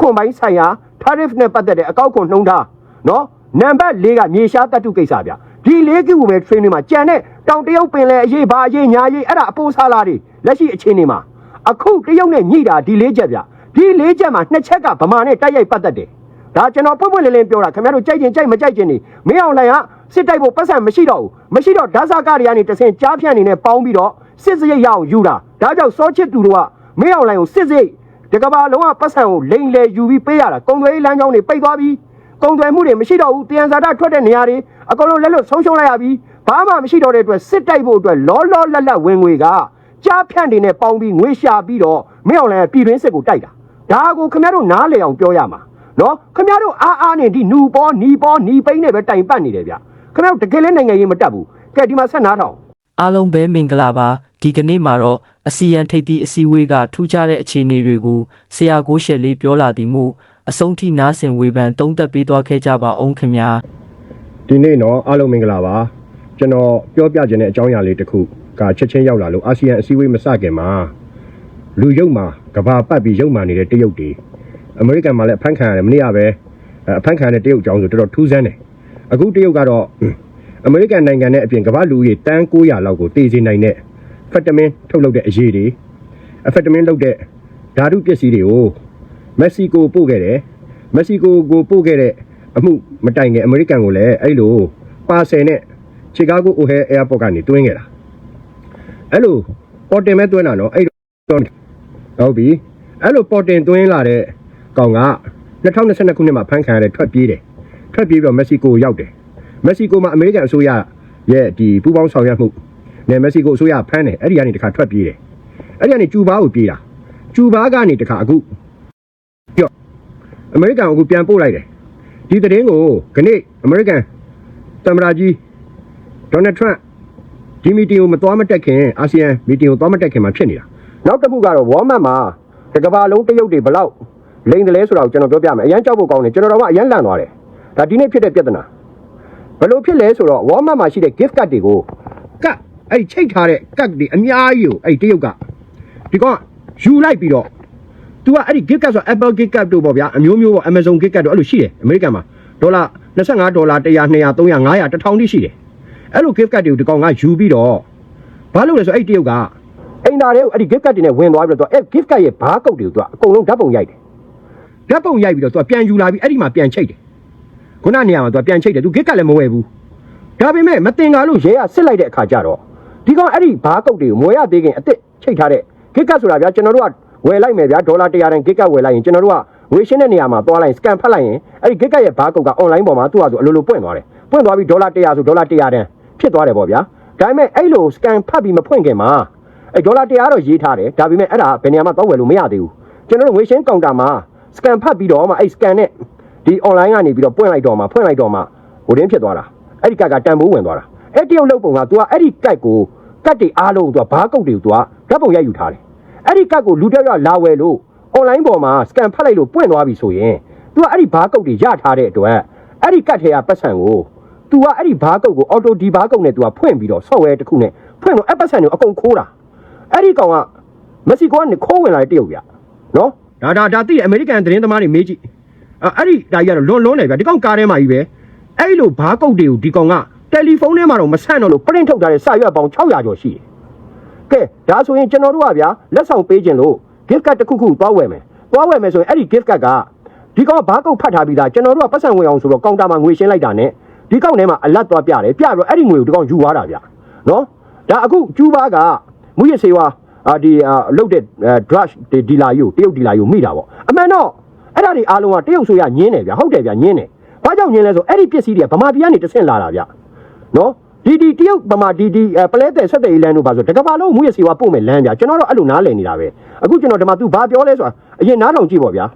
ခွန်ပိုင်းဆိုင်ရာ tariff နဲ့ပတ်သက်တဲ့အကောက်ခွန်နှုံးထားနော်နံပါတ်၄ကမြေရှားတတ်တုကိစ္စဗျဒီလေးခုပဲ training မှာကြံတဲ့တောင်တရုတ်ပင်လယ်အရေးဘာအရေးညာအရေးအဲ့ဒါအပိုးစားလာတွေလက်ရှိအခြေအနေမှာအခုတရုတ်နဲ့ညှိတာဒီလေးချက်ဗျဒီလေးချက်မှာနှစ်ချက်ကဗမာနဲ့တိုက်ရိုက်ပတ်သက်တယ်ဒါကျွန်တော်ပွင့်ပွင့်လင်းလင်းပြောတာခင်ဗျားတို့ကြိုက်ရင်ကြိုက်မကြိုက်ရင်နေမင်းအောင်လှိုင်ကစစ်တိုက်ဖို့ပတ်စံမရှိတော့ဘူးမရှိတော့ဓာတ်စာကတွေကနေတဆင်ကြားဖြန့်နေနဲ့ပေါင်းပြီးတော့စစ်စရိတ်ရအောင်ယူတာဒါကြောင့်စောချစ်သူတို့ကမင်းအောင်လှိုင်ကိုစစ်စရိတ် ဒီကဘာလုံးဝပတ်စံကိုလိန်လေယူပြီးပေးရတာကုံသွေးလမ်းကြောင်းတွေပိတ်သွားပြီးကုံသွေးမှုတွေမရှိတော့ဘူးတယံဇာတထွက်တဲ့နေရာတွေအကုန်လုံးလက်လွတ်ဆုံးရှုံးလိုက်ရပြီးဘာမှမရှိတော့တဲ့အတွက်စစ်တိုက်ဖို့အတွက်လောလောလတ်လတ်ဝင်ငွေကကြားဖြန့်တွေနဲ့ပေါင်းပြီးငွေရှာပြီးတော့မင်းအောင်လှိုင်ကပြည်တွင်းစစ်ကိုတိုက်တာဒါကိုခင်ဗျားတို့နားလေအောင်ပြောရမှာနော်ခင်ဗျားတို့အားအားနဲ့ဒီနူပေါ်နီပေါ်နီပိန်းနဲ့ပဲတိုင်ပတ်နေတယ်ဗျခင်ဗျားတို့တကယ်လဲနိုင်ငံရေးမတက်ဘူးကဲဒီမှာဆက်နားထောင်အားလုံးပဲမင်္ဂလာပါဒီကနေ့မှာတော့ အစီယံထိပ်သီးအစည်းအဝေးကထူးခြားတဲ့အခြေအနေတွေကိုဆရာကိုရှယ်လေးပြောလာသည်မို့အဆုံးထိနားဆင်ဝေဖန်သုံးသပ်ပေးသွားခဲ့ကြပါအောင်ခင်ဗျာဒီနေ့တော့အားလုံးမင်္ဂလာပါကျွန်တော်ပြောပြခြင်းတဲ့အကြောင်းအရာလေးတစ်ခုကချက်ချင်းရောက်လာလို့အာဆီယံအစည်းအဝေးမစခင်မှာလူရုပ်မှာကဘာပတ်ပြီးရုပ်မာနေတဲ့တရုတ်တွေအမေရိကန်မှာလည်းအဖမ်းခံရတယ်မနေ့ကပဲအဖမ်းခံရတဲ့တရုတ်အကြောင်းဆိုတော်တော်ထူးဆန်းတယ်အခုတရုတ်ကတော့အမေရိကန်နိုင်ငံနဲ့အပြင်ကမ္ဘာလူကြီးတန်း900လောက်ကိုတည်စေနိုင်တဲ့ ဖက်တမင်ထုတ်လုပ်တဲ့အရေးတွေအဖက်တမင်လုပ်တဲ့ဓာတုပစ္စည်းတွေကိုမက္ကဆီကိုပို့ခဲ့တယ်မက္ကဆီကိုကိုပို့ခဲ့တဲ့အမှုမတိုင်ခင်အမေရိကန်ကိုလည်းအဲ့လိုပါဆယ်နဲ့ချီကာဂိုအိုဟဲအဲယာပေါ့ကနေတွင်းခဲ့တာအဲ့လိုပေါ်တင်မဲ့တွင်းတာနော်အဲ့တော့ဟုတ်ပြီအဲ့လိုပေါ်တင်တွင်းလာတဲ့ကောင်က2022ခုနှစ်မှာဖမ်းခံရတဲ့ထွက်ပြေးတယ်ထွက်ပြေးပြီးတော့မက္ကဆီကိုရောက်တယ်မက္ကဆီကိုမှာအမေရိကန်အစိုးရရဲ့ဒီပူးပေါင်းဆောင်ရွက်မှု နဲ့မက္ကဆီကိုအစိုးရဖမ်းတယ်အဲ့ဒီကနေတခါထွက်ပြေးတယ်အဲ့ဒီကနေကျူဘာကိုပြေးတာကျူဘာကနေတခါအခုပြောအမေရိကန်ကိုအခုပြန်ပို့လိုက်တယ်ဒီသတင်းကိုခဏအမေရိကန်သမ္မတကြီးဒေါ်နယ်ထရန့်ဒီမီတင်ကိုမသွားမတက်ခင်အာဆီယံမီတင်ကိုသွားမတက်ခင်မှာဖြစ်နေတာနောက်တစ်ခုကတော့ဝေါ်မတ်မှာတကဘာလုံးတရုတ်တွေဘလောက်လိန်တယ်လဲဆိုတာကိုကျွန်တော်ပြောပြမယ်အရန်ကြောက်ဖို့ကောင်းတယ်ကျွန်တော်တို့ကအရန်လန့်သွားတယ်ဒါဒီနေ့ဖြစ်တဲ့ပြဿနာဘယ်လိုဖြစ်လဲဆိုတော့ဝေါ်မတ်မှာရှိတဲ့ gift card တွေကိုကတ် အဲ့ချိတ်ထားတဲ့ကတ်ဒီအများကြီးကိုအဲ့တရုတ်ကဒီကောင်ကယူလိုက်ပြီးတော့ तू ကအဲ့ဒီ gift card ဆို Apple gift card တို့ပေါ့ဗျာအမျိုးမျိုးပေါ့ Amazon gift card တို့အဲ့လိုရှိတယ်အမေရိကန်မှာဒေါ်လာ25ဒေါ်လာ100 200 300 500 1000တိရှိတယ်အဲ့လို gift card တွေကိုဒီကောင်ကယူပြီးတော့ဘာလို့လဲဆိုအဲ့ဒီတရုတ်က အိမ်သားတွေကိုအဲ့ဒီ gift card တွေနဲ့ဝင်သွားပြီးတော့အဲ့ gift card ရဲ့ဘားကုတ်တွေကိုသူကအကုန်လုံးဓာတ်ပုံရိုက်တယ် ဓာတ်ပုံရိုက်ပြီးတော့ तू ပြန်ယူလာပြီးအဲ့ဒီမှာပြန်ချိတ်တယ်ခုနနေရာမှာ तू ပြန်ချိတ်တယ် तू ဂစ်ကလည်းမဝယ်ဘူးဒါပေမဲ့မတင်ကားလို့ ရဲကစစ်လိုက်တဲ့အခါကျတော့ ဒီကောင်အဲ့ဒီဘားကုတ်တွေကိုမွေရသေးခင်အစ်စ်ချိတ်ထားတဲ့ gift card ဆိုတာဗျာကျွန်တော်တို့ကဝယ်လိုက်မယ်ဗျာဒေါ်လာ100တန် gift card ဝယ်လိုက်ရင်ကျွန်တော်တို့ကငွေရှင်းတဲ့နေရာမှာသွားလိုက် scan ဖတ်လိုက်ရင်အဲ့ဒီ gift card ရဲ့ဘားကုတ်က online ပေါ်မှာသူ့ဟာသူအလိုလိုပွင့်သွားတယ်ပွင့်သွားပြီးဒေါ်လာ100ဆိုဒေါ်လာ100တန်ဖြစ်သွားတယ်ပေါ့ဗျာဒါပေမဲ့အဲ့လို scan ဖတ်ပြီးမဖွင့်ခင်မှာအဲ့ဒေါ်လာ100တော့ရေးထားတယ်ဒါပေမဲ့အဲ့ဒါဘယ်နေရာမှာသွားဝယ်လို့မရသေးဘူးကျွန်တော်တို့ငွေရှင်းကောင်တာမှာ scan ဖတ်ပြီးတော့မှအဲ့ scan နဲ့ဒီ online ကနေပြီးတော့ပွင့်လိုက်တော့မှဖွင့်လိုက်တော့မှဟိုတင်းဖြစ်သွားတာအဲ့ဒီကတ်ကတန်ဖိုးဝင်သွားတာအဲ့တရုတ်လုတ်ပုံက तू ကအဲ့ဒီကတ်ကို ကတ်တွေအားလုံးကိုသူကဘားကုတ်တွေကိုသူကဓာတ်ပုံရိုက်ယူထားတယ်အဲ့ဒီကတ်ကိုလူတယောက်ယောက်လာဝယ်လို့ online ပေါ်မှာ scan ဖတ်လိုက်လို့ပွင့်သွားပြီဆိုရင်သူကအဲ့ဒီဘားကုတ်တွေရထားတဲ့အတွက်အဲ့ဒီကတ်ထဲကပတ်စံကိုသူကအဲ့ဒီဘားကုတ်ကို auto ဒီဘားကုတ်နဲ့သူကဖွင့်ပြီးတော့ software တစ်ခုနဲ့ဖွင့်တော့ app ပတ်စံကိုအကုန်ခိုးတာအဲ့ဒီကောင်ကမက္ဆီကိုကနေခိုးဝင်လာတဲ့တရုတ်ပြနော်ဒါဒါဒါသိတယ်အမေရိကန်သတင်းသမားတွေမေးကြည့်အဲ့ဒီဒါကြီးကတော့လွန်လွန်းနေဗျဒီကောင်ကားထဲမှာကြီးပဲအဲ့လိုဘားကုတ်တွေကိုဒီကောင်က တယ်လီဖုန်းထဲမှာတော့မဆန့်တော့လို့ print ထုတ်ထားတဲ့စာရွက်ပေါင်း600ကျော်ရှိတယ်။ကဲဒါဆိုရင်ကျွန်တော်တို့ကဗျာလက်ဆောင်ပေးခြင်းလို့ gift card တစ်ခုခုသွားဝယ်မယ်။သွားဝယ်မယ်ဆိုရင်အဲ့ဒီ gift card ကဒီကောင်ကဘားကုတ်ဖတ်ထားပြီးသားကျွန်တော်တို့ကပတ်စံဝင်အောင်ဆိုတော့ကောင်တာမှာငွေရှင်းလိုက်တာနဲ့ဒီကောင်ထဲမှာအလတ်သွားပြတယ်ပြတော့အဲ့ဒီငွေကိုဒီကောင်ယူသွားတာဗျာ။နော်ဒါအခုကျူးဘားကမူရစေဝါအာဒီအာလုတ်တဲ့ drush ဒီဒီလာယူတရုတ်ဒီလာယူမိတာပေါ့အမှန်တော့အဲ့ဒါတွေအားလုံးကတရုတ်ဆိုရညင်းတယ်ဗျာဟုတ်တယ်ဗျာညင်းတယ်ဘာကြောင့်ညင်းလဲဆိုအဲ့ဒီပစ္စည်းတွေကဗမာပြည်ကနေတဆင့်လာတာဗျာ နော်ဒီဒီတရုတ်ဗမာဒီဒီပလဲတဲ့ဆက်တဲ့လမ်းတို့ပါဆိုတကဘာလုံးမူရစီဝါပို့မယ်လမ်းဗျာကျွန်တော်တို့အဲ့လိုနားလည်နေတာပဲအခုကျွန်တော်ဒီမှာ तू ဘာပြောလဲဆိုတာအရင်နားထောင်ကြည့်ပေါ့ဗျာ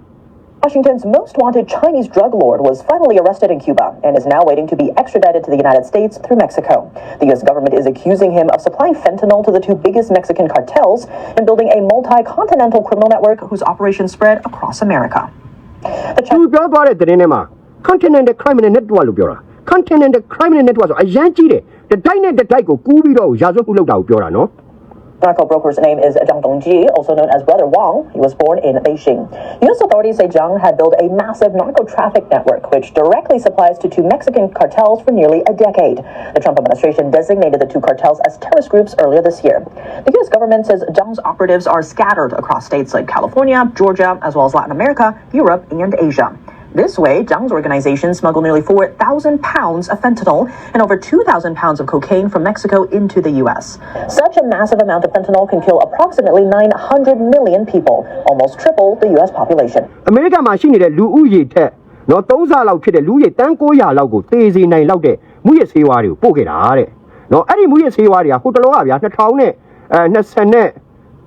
Washington's most wanted Chinese drug lord was finally arrested in Cuba and is now waiting to be extradited to the United States through Mexico. The U.S. government is accusing him of supplying fentanyl to the two biggest Mexican cartels and building a multi continental criminal network whose operations spread across America. The သူပြောသွားတဲ့သတင်းထဲမှာ Continental Criminal Network လို့ပြောတာ Continental Criminal Network ဆိုအရန်ကြီးတယ်တတိုက်နဲ့တတိုက်ကိုကူးပြီးတော့ရာဇဝတ်မှုလုပ်တာကိုပြောတာနော် Narco broker's name is Zhang Dongji, also known as Brother Wang. He was born in Beijing. U.S. authorities say Zhang had built a massive narco traffic network, which directly supplies to two Mexican cartels for nearly a decade. The Trump administration designated the two cartels as terrorist groups earlier this year. The U.S. government says Zhang's operatives are scattered across states like California, Georgia, as well as Latin America, Europe, and Asia. This way, Zhang's organization smuggled nearly 4,000 pounds of fentanyl and over 2,000 pounds of cocaine from Mexico into the U.S. Such a massive amount of fentanyl can kill approximately 900 million people, almost triple the U.S. population. အမေရိကန်မှာရှိနေတဲ့လူဦးရေထက်နော်3ဆလောက်ဖြစ်တဲ့လူဦးရေတန်း900လောက်ကိုသေစေနိုင်လောက်တဲ့မူရစေးဝါးတွေကိုပို့ခဲ့တာတဲ့နော်အဲ့ဒီမူရစေးဝါးတွေကဟိုတလောကဗျာ2000နဲ့အဲ20နဲ့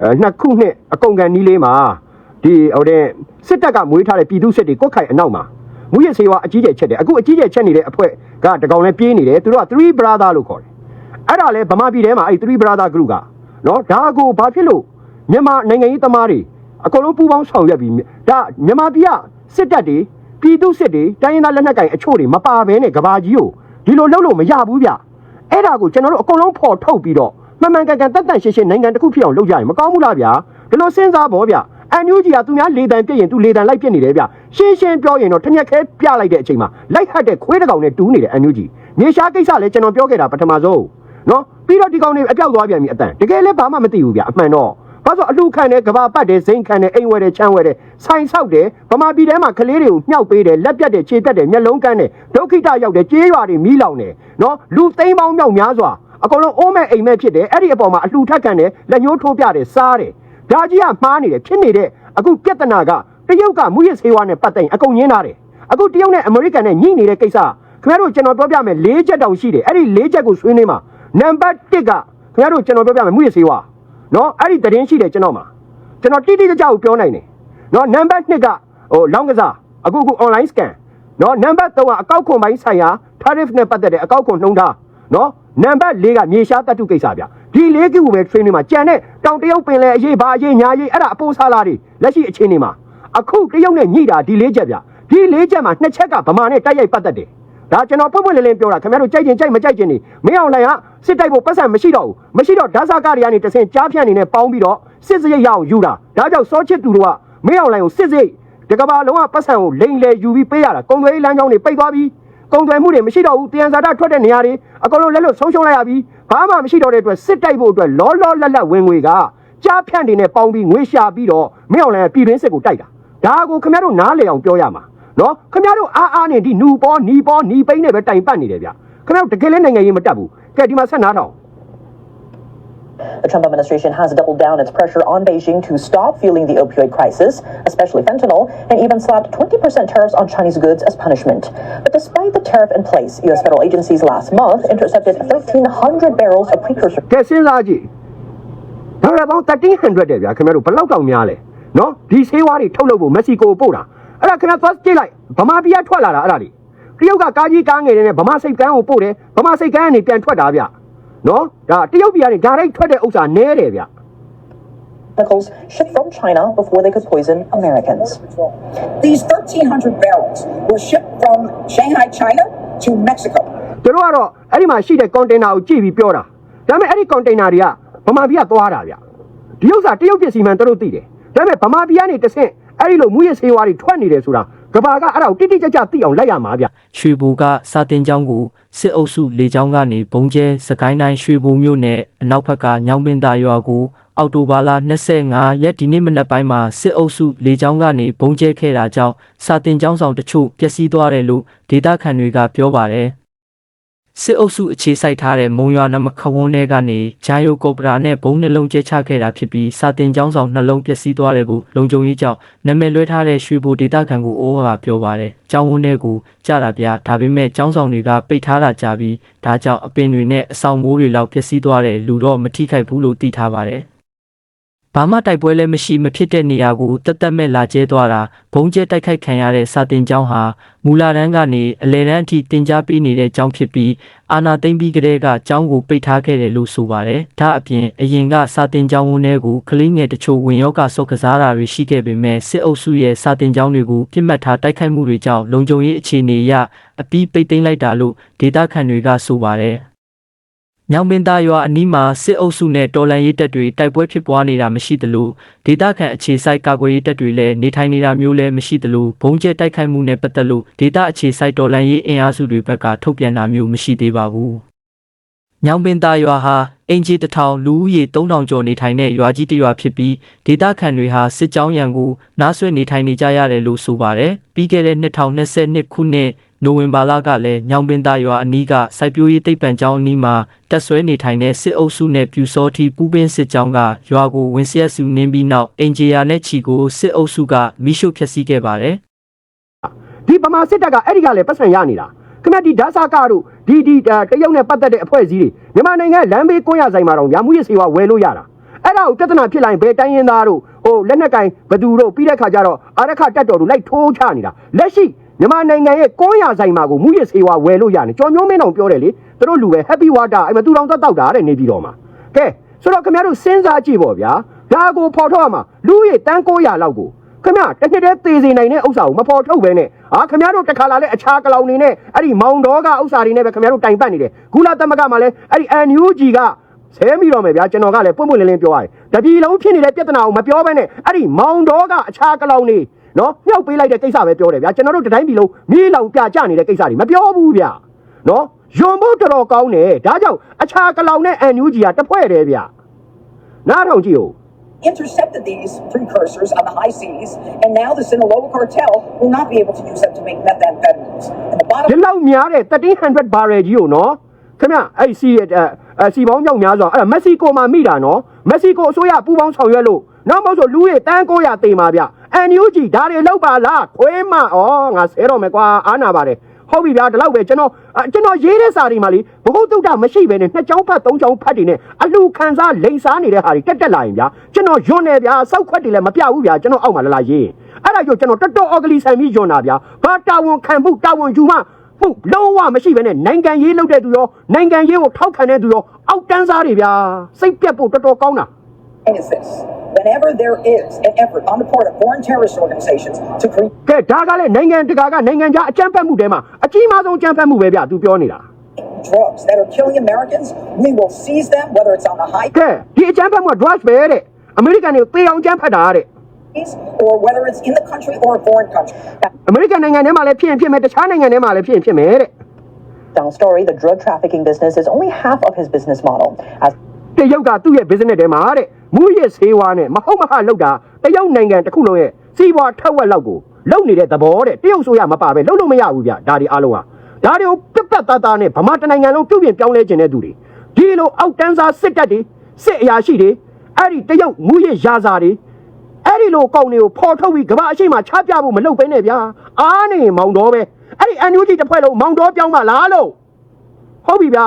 အဲနှစ်ခုနှစ်အကုန်ကန်နီးလေးမှာ ဒီဟိုတဲ့စစ်တပ်ကမွေးထားတဲ့ပြည်သူစစ်တွေကွက်ခိုင်အနောက်မှာမူရစေးဝါးအကြီးကျယ်ချက်တယ်အခုအကြီးကျယ်ချက်နေတဲ့အဖွဲ့ကတကောင်လည်းပြေးနေတယ်သူတို့က3 brother လို့ခေါ်တယ်အဲ့ဒါလဲဗမာပြည်ထဲမှာအဲ့3 brother group ကနော်ဒါကိုဘာဖြစ်လို့မြန်မာနိုင်ငံရေးသမားတွေအကုန်လုံးပူးပေါင်းဆောင်ရွက်ပြီးဒါမြန်မာပြည်ကစစ်တပ်တွေပြည်သူစစ်တွေတိုင်းရင်းသားလက်နက်ကိုင်အချို့တွေမပါဘဲနဲ့ကဘာကြီးကိုဒီလိုလုပ်လို့မရဘူးဗျအဲ့ဒါကိုကျွန်တော်တို့အကုန်လုံးဖော်ထုတ်ပြီးတော့မှန်မှန်ကန်ကန်တက်တန့်ရှင်းရှင်းနိုင်ငံတစ်ခုဖြစ်အောင်လုပ်ကြရင်မကောင်းဘူးလားဗျာဒီလိုစဉ်းစားဖို့ဗျ အန်ယူဂျီကသူများလေတံပြည့်ရင်သူလေတံလိုက်ပြစ်နေတယ်ဗျရှင်းရှင်းပြောရင်တော့ထညက်ခဲပြလိုက်တဲ့အချိန်မှာလိုက်ဟတ်တဲ့ခွေးတစ်ကောင်နဲ့တူးနေတယ်အန်ယူဂျီမြေရှားကိစ္စလည်းကျွန်တော်ပြောခဲ့တာပထမဆုံးနော်ပြီးတော့ဒီကောင်တွေအပြောက်သွားပြန်ပြီအတန်တကယ်လည်းဘာမှမသိဘူးဗျအမှန်တော့ဘာလို့အလှခံတယ်ကဘာပတ်တယ်စိန်ခံတယ်အိမ်ဝဲတယ်ချမ်းဝဲတယ်ဆိုင်ဆောက်တယ်ဗမာပြည်ထဲမှာကလေးတွေကိုမြှောက်ပေးတယ်လက်ပြတ်တယ်ခြေတက်တယ်မျက်လုံးကန်းတယ်ဒုက္ခိတရောက်တယ်ကြေးရွာတွေမီးလောင်တယ်နော်လူသိန်းပေါင်းမြောက်များစွာအကုန်လုံးအိုးမဲ့အိမ်မဲ့ဖြစ်တယ်အဲ့ဒီအပေါ်မှာအလှထက်ခံတယ်လက်ညှိုးထိုးပြတယ်စားတယ် ဒါကြီးကမှားနေတယ်ဖြစ်နေတဲ့အခုပြဿနာကတရုတ်ကမူရစ်ဆေးဝါးနဲ့ပတ်သက်ရင်အကုန်ညင်းတာတယ်အခုတရုတ်နဲ့အမေရိကန်နဲ့ညှိနေတဲ့ကိစ္စခင်ဗျားတို့ကျွန်တော်ပြောပြမယ်၄ချက်တောင်ရှိတယ်အဲ့ဒီ၄ချက်ကိုဆွေးနွေးမှာနံပါတ်1ကခင်ဗျားတို့ကျွန်တော်ပြောပြမယ်မူရစေးဝါနော်အဲ့ဒီသတင်းရှိတယ်ကျွန်တော်မှာကျွန်တော်တိတိကျကျကိုပြောနိုင်တယ်နော်နံပါတ်2ကဟိုလောင်းကစားအခုအခု online scan နော်နံပါတ်3ကအကောက်ခွန်ပိုင်းဆိုင်ရာ tariff နဲ့ပတ်သက်တဲ့အကောက်ခွန်နှုန်းထားနော်နံပါတ်4ကမြေရှားတတ်တုကိစ္စဗျ ဒီလေးခုကိုပဲ training မှာကြံတဲ့တောင်တရုတ်ပင်လယ်အရေးဘာအရေးညာရေးအဲ့ဒါအပိုးစားလာတွေလက်ရှိအခြေအနေမှာအခုတရုတ်နဲ့ညှိတာဒီလေးချက်ဗျဒီလေးချက်မှာနှစ်ချက်ကဗမာနဲ့တိုက်ရိုက်ပတ်သက်တယ်ဒါကျွန်တော်ပွင့်ပွင့်လင်းလင်းပြောတာခင်ဗျားတို့ကြိုက်ရင်ကြိုက်မကြိုက်ခြင်းနေမင်းအောင်လှိုင်ကစစ်တိုက်ဖို့ပတ်စံမရှိတော့ဘူးမရှိတော့ဓာတ်စာကတွေကနေတဆင်ကြားဖြန့်နေနဲ့ပေါင်းပြီးတော့စစ်စရိတ်ရအောင်ယူတာဒါကြောင့်စောချစ်သူတို့ကမင်းအောင်လှိုင်ကိုစစ်စရိတ်ဒီကဘာလုံးဝပတ်စံကိုလိန်လေယူပြီးပေးရတာကုံသွေးလမ်းကြောင်းတွေပိတ်သွားပြီးကုံသွေးမှုတွေမရှိတော့ဘူးတယံဇာတာထွက်တဲ့နေရာတွေအကုန်လုံးလက်လွတ်ဆုံးရှုံးလိုက်ရပြီး ဘာမှမရှိတော့တဲ့အတွက်စစ်တိုက်ဖို့အတွက်လောလောလတ်လတ်ဝင်ငွေကကြားဖြန့်တွေနဲ့ပေါင်းပြီးငွေရှာပြီးတော့မင်းအောင်လှိုင်ကပြည်တွင်းစစ်ကိုတိုက်တာဒါကိုခင်ဗျားတို့နားလည်အောင်ပြောရမှာနော်ခင်ဗျားတို့အားအားနဲ့ဒီနူပေါ်နီပေါ်နီပိန်းနဲ့ပဲတိုင်ပတ်နေတယ်ဗျခင်ဗျားတို့တကယ်လည်းနိုင်ငံရေးမတက်ဘူးကဲဒီမှာဆက်နားထောင် The Trump administration has doubled down its pressure on Beijing to stop fueling the opioid crisis, especially fentanyl, and even slapped 20% tariffs on Chinese goods as punishment. But despite the tariff in place, U.S. federal agencies last month intercepted 1,300 barrels of precursor ကဲစဉ်းစားကြည့်ဒါရပေါင်း1300တဲ့ဗျခင်ဗျားတို့ဘယ်လောက်တောင်များလဲနော်ဒီဆေးဝါးတွေထုတ်လုပ်ဖို့မက္ကဆီကိုပို့တာအဲ့ဒါခင်ဗျားသွားကြည့်လိုက်ဗမာပြည်ကထွက်လာတာအဲ့ဒါတွေတရုတ်ကကားကြီးကားငယ်တွေနဲ့ဗမာစိတ်ကန်းကိုပို့တယ်ဗမာစိတ်ကန်းကနေပြန်ထွက်တာဗျ နော်ဒါတရုတ်ပြည်ကနေဒါရိုက်ထွက်တဲ့ဥစ္စာနဲတယ်ဗျ chemicals shipped from China before they could poison Americans. These 1,300 barrels were shipped from Shanghai, China to Mexico. သူတို့ကတော့အဲ့ဒီမှာရှိတဲ့ကွန်တိန်နာကိုကြည့်ပြီးပြောတာဒါပေမဲ့အဲ့ဒီကွန်တိန်နာတွေကဗမာပြည်ကသွားတာဗျဒီဥစ္စာတရုတ်ပြည်စီမံသူတို့သိတယ်ဒါပေမဲ့ဗမာပြည်ကနေတဆင့်အဲ့ဒီလိုမူရစေးဝါးတွေထွက်နေတယ်ဆိုတာ ကဘာကအဲ့ဒါကိုတိတိကျကျသိအောင်လိုက်ရမှာဗျရွှေဘူကစာတင်ကျောင်းကိုစစ်အုပ်စုလေကြောင်းကနေဘုံကျဲစကိုင်းတိုင်းရွှေဘူမြို့နယ်အနောက်ဘက်ကညောင်ပင်သာရွာကိုအောက်တိုဘာလ25ရက်ဒီနေ့မနက်ပိုင်းမှာစစ်အုပ်စုလေကြောင်းကနေဘုံကျဲခဲ့တာကြောင့်စာတင်ကျောင်းဆောင်တချို့ပျက်စီးသွားတယ်လို့ဒေတာခန်တွေကပြောပါတယ် စစ်အုပ်စုအခြေစိုက်ထားတဲ့မုံရွာနမခဝန်းထဲကနေဂျာယိုကော်ပရာနဲ့ဘုံနှလုံးကျဲချခဲ့တာဖြစ်ပြီးစာတင်ကျောင်းဆောင်နှလုံးပျက်စီးသွားတယ်ကိုလုံခြုံရေးကြောင့်နာမည်လွှဲထားတဲ့ရွှေဘိုဒေတာခန်ကိုအိုးကပြောပါတယ်။ကျောင်းဝန်းထဲကိုကြာတာဗျာဒါပေမဲ့ကျောင်းဆောင်တွေကပိတ်ထားတာကြာပြီးဒါကြောင့်အပင်တွေနဲ့အဆောင်မိုးတွေလောက်ပျက်စီးသွားတယ်လူတော့မထိခိုက်ဘူးလို့သိထားပါတယ်။ ဘာမှတိုက်ပွဲလည်းမရှိမဖြစ်တဲ့နေရာကိုတက်တက်မဲ့လာကျဲသွားတာဘုံကျဲတိုက်ခိုက်ခံရတဲ့စာတင်ကျောင်းဟာမူလာတန်းကနေအလဲတန်းအထိတင် जा ပေးနေတဲ့ကျောင်းဖြစ်ပြီးအာနာသိမ့်ပြီးကလေးကကျောင်းကိုပိတ်ထားခဲ့တယ်လို့ဆိုပါတယ်။ဒါအပြင်အရင်ကစာတင်ကျောင်းဝန်းထဲကိုကလေးငယ်တချို့ဝင်ရောဂါဆုတ်ကစားတာတွေရှိခဲ့ပေမဲ့စစ်အုပ်စုရဲ့စာတင်ကျောင်းတွေကိုပြစ်မှတ်ထားတိုက်ခိုက်မှုတွေကြောင့်လုံခြုံရေးအခြေအနေအရအပြီးပိတ်သိမ်းလိုက်တာလို့ဒေတာခန်တွေကဆိုပါတယ်။ ညောင်ပင်သားရွာအနီးမှာစစ်အုပ်စုနဲ့တော်လန်ရေးတပ်တွေတိုက်ပွဲဖြစ်ပွားနေတာမရှိသလိုဒေသခံအခြေစိုက်ကာကွယ်ရေးတပ်တွေလည်းနေထိုင်နေတာမျိုးလည်းမရှိသလိုဘုံကျဲတိုက်ခိုက်မှုနဲ့ပတ်သက်လို့ဒေသအခြေစိုက်တော်လန်ရေးအင်အားစုတွေဘက်ကထုတ်ပြန်တာမျိုးမရှိသေးပါဘူး။ညောင်ပင်သားရွာဟာအင်ဂျီတစ်ထောင်လူဦးရေ3000ကျော်နေထိုင်တဲ့ရွာကြီးတစ်ရွာဖြစ်ပြီးဒေသခံတွေဟာစစ်ကြောင်းရန်ကိုနားဆွဲနေထိုင်နေကြရတယ်လို့ဆိုပါတယ်။ပြီးခဲ့တဲ့2022ခုနှစ် နိုဝင်ဘာလကလည်းညောင်ပင်သားရွာအနီးကစိုက်ပျိုးရေးတိတ်ပံကျောင်းအနီးမှာတက်ဆွဲနေထိုင်တဲ့စစ်အုပ်စုနဲ့ပြူစောတိပူးပင်းစစ်ကြောင်းကရွာကိုဝင်ဆက်စုနင်းပြီးနောက်အင်ဂျီယာနဲ့ချီကိုစစ်အုပ်စုကမိရှုဖျက်ဆီးခဲ့ပါတယ်။ဒီဗမာစစ်တပ်ကအဲ့ဒီကလည်းပတ်စံရနေတာခင်ဗျဒီဒါဆာကတို့ဒီဒီတရုတ်နဲ့ပတ်သက်တဲ့အဖွဲ့အစည်းတွေမြန်မာနိုင်ငံလမ်းဘေးကွန်းရဆိုင်မှာတော့ညာမှုရစေဝဝယ်လို့ရတာအဲ့ဒါကိုပြဿနာဖြစ်လာရင်ဘယ်တိုင်းရင်းသားတို့ဟိုလက်နက်ကင်ဘသူတို့ပြီးတဲ့ခါကျတော့အာရခတက်တော်တို့လိုက်ထိုးချနေတာလက်ရှိ မြန်မာနိုင်ငံရဲ့ကွန်းရဆိုင်မှာကိုမှုရစေဝဝယ်လို့ရတယ်ကြော်မျိုးမင်းအောင်ပြောတယ်လေသူတို့လူပဲ happy water အဲ့မှာသူတော်သက်တောက်တာတဲ့နေပြီးတော့မှာကဲဆိုတော့ခင်ဗျားတို့စဉ်းစားကြည့်ပေါ့ဗျာဒါကိုဖော်ထုတ်ရမှာလူရတန်း900လောက်ကိုခင်ဗျတစ်နှစ်တည်းသေစေနိုင်တဲ့ဥစ္စာကိုမဖော်ထုတ်ပဲနဲ့ဟာခင်ဗျားတို့တစ်ခါလာလဲအခြားကလောင်နေနဲ့အဲ့ဒီမောင်တော်ကဥစ္စာတွေနဲ့ပဲခင်ဗျားတို့တိုင်ပတ်နေတယ်ဂူလာသမဂမှာလဲအဲ့ဒီ NUG ကဆဲမိတော့မယ်ဗျာကျွန်တော်ကလည်းပွင့်ပွင့်လင်းလင်းပြောရတယ်တပြည်လုံးဖြစ်နေတဲ့ပြဿနာကိုမပြောဘဲနဲ့အဲ့ဒီမောင်တော်ကအခြားကလောင်နေ နော်မြှောက်ပေးလိုက်တဲ့ကိစ္စပဲပြောတယ်ဗျာကျွန်တော်တို့တတိုင်းပြည်လုံးမြေးလောင်ပြကြနေတဲ့ကိစ္စတွေမပြောဘူးဗျာနော်ယွန်ဖို့တော်တော်ကောင်းတယ်ဒါကြောင့်အခြားကလောင်နဲ့ NUG ကတဖွဲ့တယ်ဗျာနားထောင်ကြည့်ဦး intercepted these precursors on the high seas, and now the Sinaloa cartel will not be able to use them to make methamphetamines. And the bottom ဒီလောက်များတဲ့1300 barrel ကြီးကိုနော်ခင်ဗျအဲ့စီအဲစီပေါင်းမြောက်များဆိုအဲ့ဒါမက္ဆီကိုမှာမိတာနော်မက္ဆီကိုအစိုးရပူပေါင်းဆောင်ရွက်လို့နောက်မဟုတ်ဆိုလူတွေတန်း900တေမှာဗျ NUG ဒါတွေလောက်ပါလားခွေးမဩငါဆဲတော့မယ်ကွာအားနာပါတယ်ဟုတ်ပြီဗျာဒီလောက်ပဲကျွန်တော်ကျွန်တော်ရေးတဲ့စာတွေမှာလေဘုဟုတုဒ္ဒမရှိဘဲနဲ့နှစ်ချောင်းဖတ်သုံးချောင်းဖတ်တွေနဲ့အလူခံစားလိန်စားနေတဲ့ဟာတွေတက်တက်လာရင်ဗျာကျွန်တော်ယွန်းနေဗျာစောက်ခွက်တွေလည်းမပြဘူးဗျာကျွန်တော်အောက်မှာလာလာရေးအဲ့ဒါကြောင့်ကျွန်တော်တော်တော်အော်ဂလီဆန်ပြီးယွန်းတာဗျာဘာတာဝန်ခံမှုတာဝန်ယူမှမှုလုံးဝမရှိဘဲနဲ့နိုင်ငံရေးလုပ်တဲ့သူရောနိုင်ငံရေးကိုထောက်ခံတဲ့သူရောအောက်တန်းစားတွေဗျာစိတ်ပြတ်ဖို့တော်တော်ကောင်းတာ is this. Whenever there is an effort on the part of foreign terrorist organizations to create ကဲဒါကလည်းနိုင်ငံတကာကနိုင်ငံခြားအကြမ်းဖက်မှုတဲမှာအကြီးမားဆုံးအကြမ်းဖက်မှုပဲဗျသူပြောနေတာ drugs that are killing Americans, we will seize them, whether it's on the high ကဲဒီအကြမ်းဖက်မှုက drugs ပဲတဲ့အမေရိကန်တွေကိုသေအောင်ကြမ်းဖက်တာတဲ့ seas or whether it's in the country or a foreign country. Now, အမေရိကန်နိုင်ငံထဲမှာလည်းဖြစ်ရင်ဖြစ်မယ်တခြားနိုင်ငံထဲမှာလည်းဖြစ်ရင်ဖြစ်မယ်တဲ့ Down story, the drug trafficking business is only half of his business model. As တရုတ်ကသူ့ရဲ့ business ထဲမှာတဲ့မူရစ်ဆေးဝါးနဲ့မဟုတ်မဟလောက်တာတရုတ်နိုင်ငံတစ်ခုလုံးရဲ့စီးပွားထက်ဝက်လောက်ကိုလုံနေတဲ့သဘောတဲ့တရုတ်ဆိုရမပါပဲလုံလို့မရဘူးဗျဒါဒီအားလုံးဟာဒါတွေကိုပြတ်ပြတ်သားသားနဲ့ဗမာတနိုင်ငံလုံးပြုပြင်ပြောင်းလဲခြင်းတဲ့သူတွေဒီလိုအောက်တန်းစားစစ်တပ်တွေစစ်အရာရှိတွေအဲ့ဒီတရုတ်မူရစ်ရာဇာတွေအဲ့ဒီလိုကောင်းတွေကိုဖော်ထုတ်ပြီးကမ္ဘာအရှိမချပြဖို့မလုပ်ဘဲနဲ့ဗျာအားနေမောင်တော်ပဲအဲ့ဒီ NUG တစ်ဖွဲ့လုံးမောင်တော်ပြောင်းပါလားလို့ဟုတ်ပြီဗျာ